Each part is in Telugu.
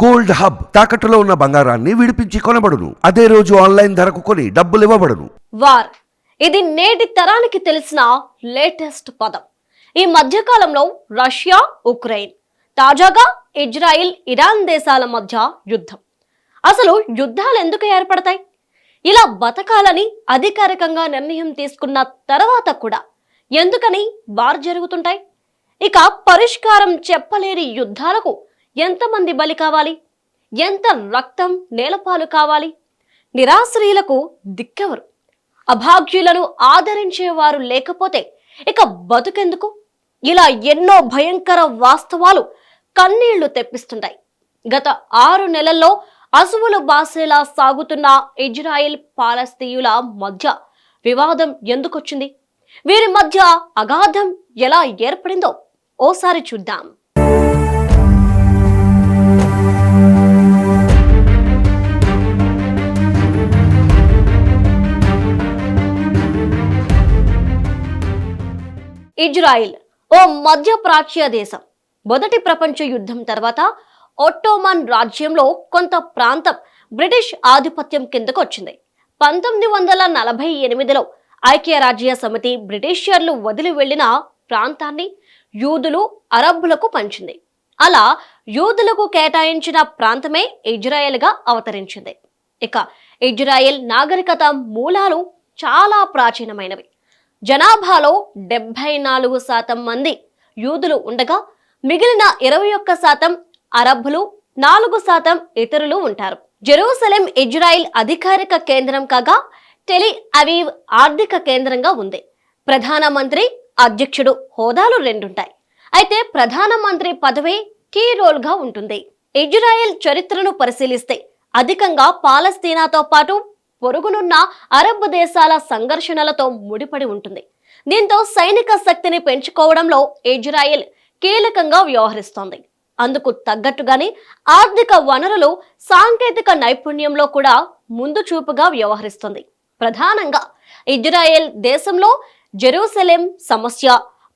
గోల్డ్ హబ్ తాకట్టులో ఉన్న బంగారాన్ని విడిపించి కొనబడును. అదే రోజు ఆన్లైన్ ధరకు కొని డబ్బులు ఇవ్వబడును. వార్ ఇది నేటి తరానికి తెలిసిన లేటెస్ట్ పదం. ఈ మధ్యకాలంలో రష్యా ఉక్రెయిన్ తాజాగా ఇజ్రాయిల్ ఇరాన్ దేశాల మధ్య యుద్ధం. అసలు యుద్ధాలు ఎందుకు ఏర్పడతాయి? ఇలా బతకాలని అధికారికంగా నిర్ణయం తీసుకున్న తర్వాత కూడా ఎందుకని వార్ జరుగుతుంటాయి? ఇక పరిష్కారం చెప్పలేని యుద్ధాలకు ఎంతమంది బలి కావాలి? ఎంత రక్తం నేలపాలు కావాలి? నిరాశ్రయులకు దిక్కెవరు? అభాగ్యులను ఆదరించేవారు లేకపోతే ఇక బతుకెందుకు? ఇలా ఎన్నో భయంకర వాస్తవాలు కన్నీళ్ళు తెప్పిస్తుంటాయి. గత ఆరు నెలల్లో అసువులు బాసేలా సాగుతున్న ఇజ్రాయిల్ పాలస్తీయుల మధ్య వివాదం ఎందుకొచ్చింది? వీరి మధ్య అగాధం ఎలా ఏర్పడిందో ఓసారి చూద్దాం. ఇజ్రాయిల్ ఓ మధ్య ప్రాచ్య దేశం. మొదటి ప్రపంచ యుద్ధం తర్వాత ఒట్టోమన్ రాజ్యంలో కొంత ప్రాంతం బ్రిటిష్ ఆధిపత్యం కిందకు వచ్చింది. పంతొమ్మిది వందల నలభై ఎనిమిదిలో ఐక్యరాజ్య సమితి బ్రిటిషర్లు వదిలి వెళ్ళిన ప్రాంతాన్ని యూదులు అరబ్బులకు పంచింది. అలా యూదులకు కేటాయించిన ప్రాంతమే ఇజ్రాయెల్గా అవతరించింది. ఇక ఇజ్రాయెల్ నాగరికత మూలాలు చాలా ప్రాచీనమైనవి. జనాభాలో డెబ్బై నాలుగు శాతం మంది యూదులు ఉండగా మిగిలిన ఇరవై ఒక్క శాతం అరబ్బులు నాలుగు శాతం ఇతరులు ఉంటారు. జెరూసలేం ఇజ్రాయిల్ అధికారిక కేంద్రం కాగా టెలి అవీవ్ ఆర్థిక కేంద్రంగా ఉంది. ప్రధానమంత్రి అధ్యక్షుడు హోదాలు రెండుంటాయి. అయితే ప్రధానమంత్రి పదవి కీ రోల్గా ఉంటుంది. ఇజ్రాయెల్ చరిత్రను పరిశీలిస్తే అధికంగా పాలస్తీనాతో పాటు పొరుగునున్న అరబ్ దేశాల సంఘర్షణలతో ముడిపడి ఉంటుంది. దీంతో సైనిక శక్తిని పెంచుకోవడంలో ఇజ్రాయెల్ కీలకంగా వ్యవహరిస్తోంది. అందుకు తగ్గట్టుగానే ఆర్థిక వనరులు సాంకేతిక నైపుణ్యంలో కూడా ముందు చూపుగా వ్యవహరిస్తుంది. ప్రధానంగా ఇజ్రాయెల్ దేశంలో జెరూసలేం సమస్య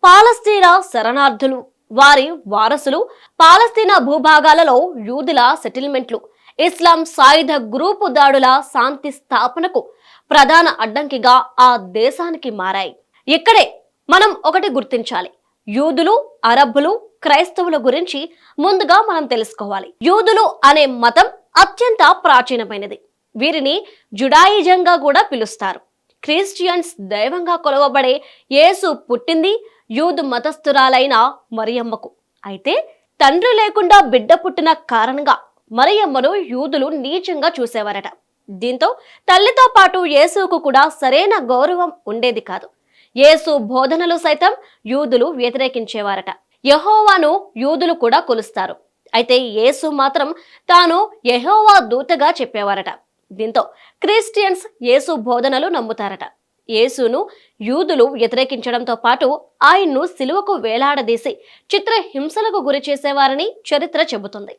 పాలస్తీనా శరణార్థులు వారి వారసులు పాలస్తీనా భూభాగాలలో యూదుల సెటిల్మెంట్లు ఇస్లాం సాయుధ గ్రూపు దాడుల శాంతి స్థాపనకు ప్రధాన అడ్డంకిగా ఆ దేశానికి మారాయి. ఇక్కడే మనం ఒకటి గుర్తించాలి. యూదులు అరబ్బులు క్రైస్తవుల గురించి ముందుగా మనం తెలుసుకోవాలి. యూదులు అనే మతం అత్యంత ప్రాచీనమైనది. వీరిని జుడాయిజంగా కూడా పిలుస్తారు. క్రిస్టియన్స్ దైవంగా కొలవబడే యేసు పుట్టింది యూదు మతస్థురాలైన మరియమ్మకు. అయితే తండ్రి లేకుండా బిడ్డ పుట్టిన కారణంగా మరియమ్మను యూదులు నీచంగా చూసేవారట. దీంతో తల్లితో పాటు యేసుకు కూడా సరైన గౌరవం ఉండేది కాదు. యేసు బోధనలు సైతం యూదులు వ్యతిరేకించేవారట. యహోవాను యూదులు కూడా కొలుస్తారు. అయితే యేసు మాత్రం తాను యహోవా దూతగా చెప్పేవారట. దీంతో క్రిస్టియన్స్ యేసు బోధనలు నమ్ముతారట. యేసును యూదులు వ్యతిరేకించడంతో పాటు ఆయన్ను సిలువకు వేలాడదీసి చిత్ర హింసలకు గురి చేసేవారని చరిత్ర చెబుతుంది.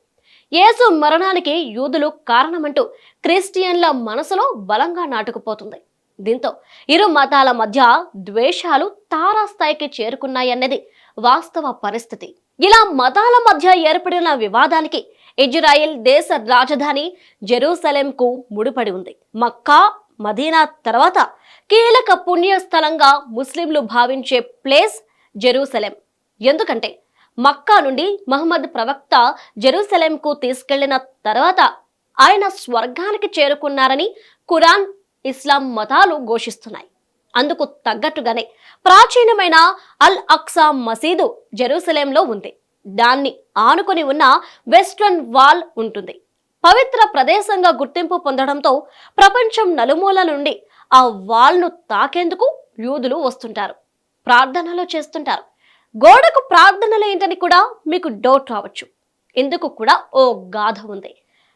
యేసు మరణానికి యూదులు కారణమంటూ క్రిస్టియన్ల మనసులో బలంగా నాటుకుపోతుంది. దీంతో ఇరు మతాల మధ్య ద్వేషాలు తారాస్థాయికి చేరుకున్నాయన్నది వాస్తవ పరిస్థితి. ఇలా మతాల మధ్య ఏర్పడిన వివాదానికి ఇజ్రాయెల్ దేశ రాజధాని జెరూసలేంకు ముడిపడి ఉంది. మక్కా మదీనా తర్వాత కీలక పుణ్యస్థలంగా ముస్లింలు భావించే ప్లేస్ జెరూసలేం. ఎందుకంటే మక్కా నుండి మహమ్మద్ ప్రవక్త జెరూసలేంకు తీసుకెళ్ళిన తర్వాత ఆయన స్వర్గానికి చేరుకున్నారని కురాన్ ఇస్లాం మతాలు ఘోషిస్తున్నాయి. అందుకు తగ్గట్టుగానే ప్రాచీనమైన అల్ అక్సా మసీదు జెరూసలేంలో ఉంది. దాన్ని ఆనుకొని ఉన్న వెస్ట్రన్ వాల్ ఉంటుంది. పవిత్ర ప్రదేశంగా గుర్తింపు పొందడంతో ప్రపంచం నలుమూల నుండి ఆ వాల్ను తాకేందుకు యూదులు వస్తుంటారు. ప్రార్థనలు చేస్తుంటారు. గోడకు ప్రార్థనలు ఏంటని కూడా మీకు డౌట్ రావచ్చు. ఇందుకు కూడా ఓ గాథ ఉంది.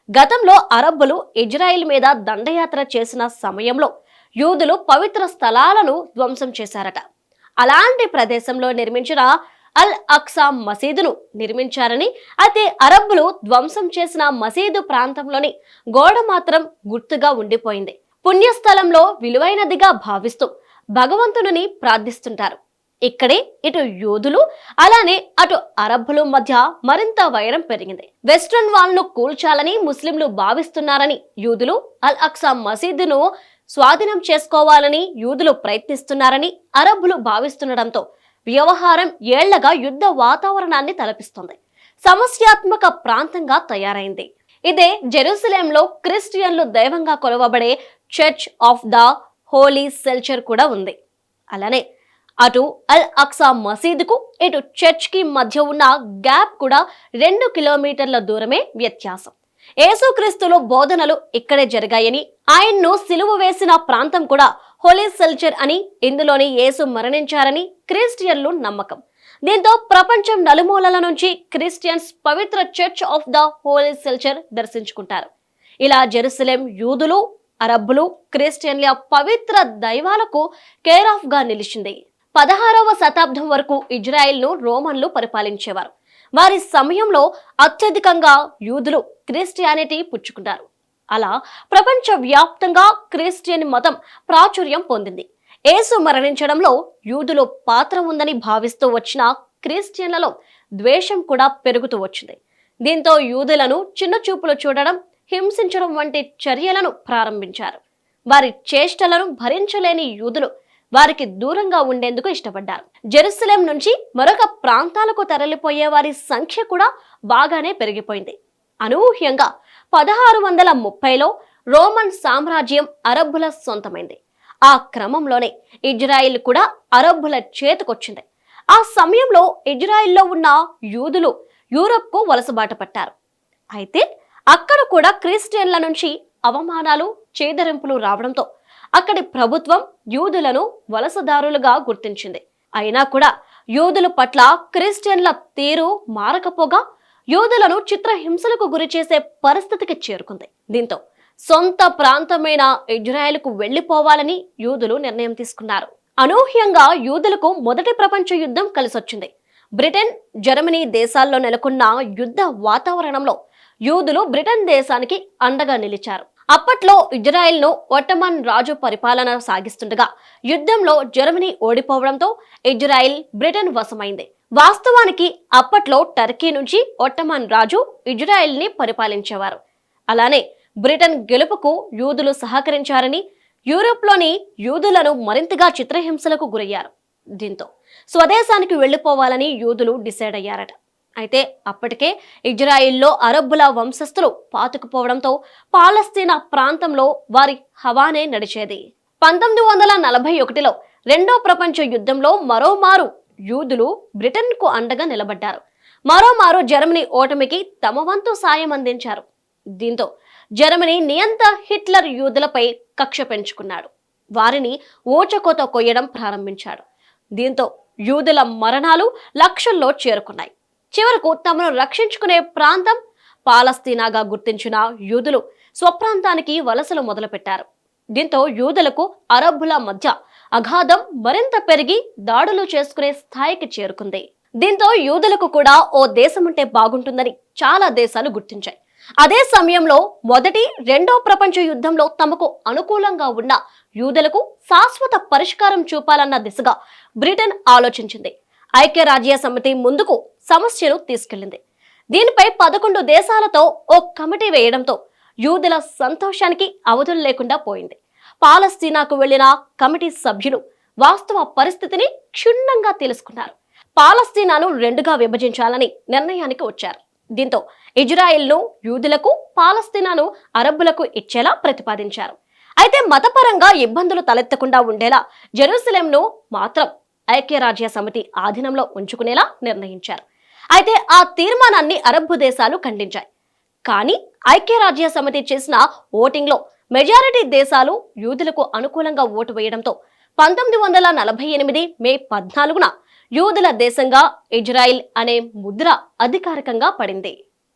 గతంలో అరబ్బులు ఇజ్రాయిల్ మీద దండయాత్ర చేసిన సమయంలో యూదులు పవిత్ర స్థలాలను ధ్వంసం చేశారట. అలాంటి ప్రదేశంలో నిర్మించిన అల్ అక్సా మసీదును నిర్మించారని అయితే అరబ్బులు ధ్వంసం చేసిన మసీదు ప్రాంతంలోని గోడ మాత్రం గుర్తుగా ఉండిపోయింది. పుణ్యస్థలంలో విలువైనదిగా భావిస్తూ భగవంతుని ప్రార్థిస్తుంటారు. ఇక్కడే ఇటు యూదులు అలానే అటు అరబ్బుల మధ్య మరింత వైరం పెరిగింది. వెస్ట్రన్ వాల్ను కూల్చాలని ముస్లింలు భావిస్తున్నారని యూదులు అల్ అక్సా మసీదును స్వాధీనం చేసుకోవాలని యూదులు ప్రయత్నిస్తున్నారని అరబ్బులు భావిస్తుండటంతో వ్యవహారం ఏళ్ళగా యుద్ధ వాతావరణాన్ని తలపిస్తుంది. సమస్యాత్మక ప్రాంతంగా తయారైంది. ఇదే జెరూసలేంలో క్రిస్టియన్లు దైవంగా కొలవబడే church of the holy sepulchre కూడా ఉంది. అలానే అటు అల్ అక్సా మసీదుకు ఇటు చర్చ్కి మధ్య ఉన్న గ్యాప్ కూడా రెండు కిలోమీటర్ల దూరమే వ్యత్యాసం. యేసుక్రీస్తులో బోధనలు ఇక్కడే జరిగాయని ఆయన్ను సిలువ వేసిన ప్రాంతం కూడా హోలీ సెల్చర్ అని ఇందులోని యేసు మరణించారని క్రిస్టియన్లు నమ్మకం. దీంతో ప్రపంచం నలుమూలల నుంచి Christians Pavitra church of the holy sepulchre దర్శించుకుంటారు. ఇలా జెరూసలేం యూదులు అరబ్బులు క్రిస్టియన్ల పవిత్ర దైవాలకు కేర్ ఆఫ్గా నిలిచింది. పదహారవ శతాబ్దం వరకు ఇజ్రాయెల్ను రోమన్లు పరిపాలించేవారు. వారి సమయంలో అత్యధికంగా యూదులు క్రిస్టియానిటీ పుచ్చుకున్నారు. అలా ప్రపంచ వ్యాప్తంగా క్రిస్టియన్ మతం ప్రాచుర్యం పొందింది. ఏసు మరణించడంలో యూదులు పాత్ర ఉందని భావిస్తూ వచ్చిన క్రిస్టియన్లలో ద్వేషం కూడా పెరుగుతూ వచ్చింది. దీంతో యూదులను చిన్న చూపులు చూడడం హింసించడం వంటి చర్యలను ప్రారంభించారు. వారి చేష్టలను భరించలేని యూదులు వారికి దూరంగా ఉండేందుకు ఇష్టపడ్డారు. జెరూసలేం నుంచి మరొక ప్రాంతాలకు తరలిపోయే వారి సంఖ్య కూడా బాగానే పెరిగిపోయింది. అనూహ్యంగా పదహారు వందల ముప్పైలో రోమన్ సామ్రాజ్యం అరబ్బుల సొంతమైంది. ఆ క్రమంలోనే ఇజ్రాయిల్ కూడా అరబ్బుల చేతికొచ్చింది. ఆ సమయంలో ఇజ్రాయిల్లో ఉన్న యూదులు యూరప్కు వలసబాట పట్టారు. అయితే అక్కడ కూడా క్రిస్టియన్ల నుంచి అవమానాలు చేదరింపులు రావడంతో అక్కడి ప్రభుత్వం యూదులను వలసదారులుగా గుర్తించింది. అయినా కూడా యూదుల పట్ల క్రిస్టియన్ల తీరు మారకపోగా యూదులను చిత్రహింసలకు గురి చేసే పరిస్థితికి చేరుకుంది. దీంతో సొంత ప్రాంతమైన ఇజ్రాయెల్కు వెళ్ళిపోవాలని యూదులు నిర్ణయం తీసుకున్నారు. అనూహ్యంగా యూదులకు మొదటి ప్రపంచ యుద్ధం కలిసొచ్చింది. బ్రిటన్ జర్మనీ దేశాల్లో నెలకొన్న యుద్ధ వాతావరణంలో యూదులు బ్రిటన్ దేశానికి అండగా నిలిచారు. అప్పట్లో ఇజ్రాయెల్ను ఒట్టమన్ రాజు పరిపాలన సాగిస్తుండగా యుద్ధంలో జర్మనీ ఓడిపోవడంతో ఇజ్రాయెల్ బ్రిటన్ వశమైంది. వాస్తవానికి అప్పట్లో టర్కీ నుంచి ఒట్టమన్ రాజు ఇజ్రాయెల్ని పరిపాలించేవారు. అలానే బ్రిటన్ గెలుపుకు యూదులు సహకరించారని యూరోప్లోని యూదులను మరింతగా చిత్రహింసలకు గురయ్యారు. దీంతో స్వదేశానికి వెళ్ళిపోవాలని యూదులు డిసైడ్ అయ్యారట. అయితే అప్పటికే ఇజ్రాయిల్లో అరబ్బుల వంశస్థులు పాతుకుపోవడంతో పాలస్తీనా ప్రాంతంలో వారి హవానే నడిచేది. పంతొమ్మిది వందల నలభై ఒకటిలో రెండో ప్రపంచ యుద్ధంలో మరోమారు యూదులు బ్రిటన్కు అండగా నిలబడ్డారు. మరోమారు జర్మనీ ఓటమికి తమ వంతు సాయం అందించారు. దీంతో జర్మనీ నియంత హిట్లర్ యూదులపై కక్ష పెంచుకున్నాడు. వారిని ఓచకోత కొయ్యడం ప్రారంభించాడు. దీంతో యూదుల మరణాలు లక్షల్లో చేరుకున్నాయి. చివరకు తమను రక్షించుకునే ప్రాంతం పాలస్తీనాగా గుర్తించిన యూదులు స్వప్రాంతానికి వలసలు మొదలుపెట్టారు. దీంతో యూదులకు అరబ్బుల మధ్య అగాధం మరింత పెరిగి దాడులు చేసుకునే స్థాయికి చేరుకుంది. దీంతో యూదులకు కూడా ఓ దేశముంటే బాగుంటుందని చాలా దేశాలు గుర్తించాయి. అదే సమయంలో మొదటి రెండో ప్రపంచ యుద్ధంలో తమకు అనుకూలంగా ఉన్న యూదులకు శాశ్వత పరిష్కారం చూపాలన్న దిశగా బ్రిటన్ ఆలోచించింది. ఐక్యరాజ్య సమితి ముందుకు సమస్యను తీసుకెళ్ళింది దీనిపై పదకొండు దేశాలతో ఓ కమిటీ వేయడంతో యూదుల సంతోషానికి అవధులు లేకుండా పోయింది. పాలస్తీనాకు వెళ్ళిన కమిటీ సభ్యులు వాస్తవ పరిస్థితిని క్షుణ్ణంగా తెలుసుకున్నారు. పాలస్తీనాను రెండుగా విభజించాలని నిర్ణయానికి వచ్చారు. దీంతో ఇజ్రాయెల్ను యూదులకు పాలస్తీనాను అరబ్బులకు ఇచ్చేలా ప్రతిపాదించారు. అయితే మతపరంగా ఇబ్బందులు తలెత్తకుండా ఉండేలా జెరూసలేంను మాత్రం ఐక్యరాజ్య సమితి ఆధీనంలో ఉంచుకునేలా నిర్ణయించారు. అయితే ఆ తీర్మానాన్ని అరబ్బు దేశాలు ఖండించాయి. కానీ ఐక్యరాజ్య సమితి చేసిన ఓటింగ్లో మెజారిటీ దేశాలు యూదులకు అనుకూలంగా ఓటు వేయడంతో పంతొమ్మిది వందల నలభై ఎనిమిది మే పద్నాలుగున యూదుల దేశంగా ఇజ్రాయిల్ అనే ముద్ర అధికారికంగా పడింది.